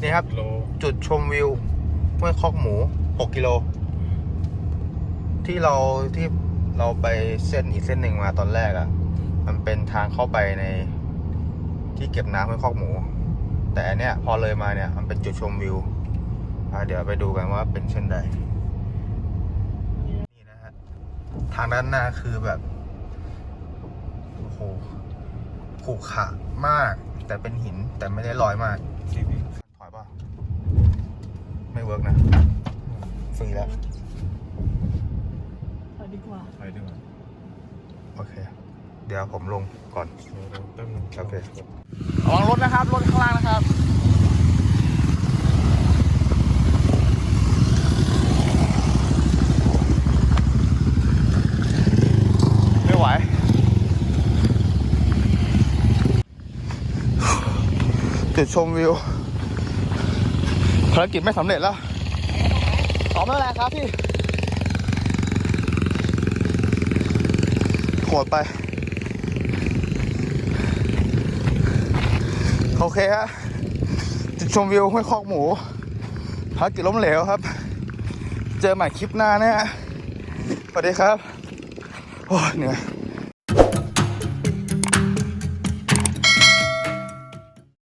นี่ครับ โลจุดชมวิวห้วยคอกหมู 6 กิโล ที่เราที่เราไปเส้นอีกเส้นหนึ่งมาตอนแรกอะ่ะ มันเป็นทางเข้าไปในที่เก็บน้ำห้วยคอกหมู แต่อันเนี้ยพอเลยมาเนี่ย มันเป็นจุดชมวิวอะเดี๋ยวไปดูกันว่าเป็นเช่นใดนี่นะฮะทางด้านหน้าคือแบบโอ้โหขรุขระมาก แต่เป็นหินแต่ไม่ได้ลอยมาก ซีวิ ถอยป่ะ ไม่เวิร์กนะฟรีแล้วเอาดีกว่าไปดีกว่าโอเค เดี๋ยวผมลงก่อนเดี๋ยวเราแป๊บนึงโอเคระวังรถนะครับ รถข้างล่างนะครับไม่ไหวจุดชมวิว ภารกิจไม่สำเร็จแล้วขอไม่เป็นไรครับพี่โหดไป โอเคฮะจุดชมวิวห้วยคอกหมูภารกิจล้มเหลวครับ เจอใหม่คลิปหน้านะฮะสวัสดีครับ โอ้เหนื่อย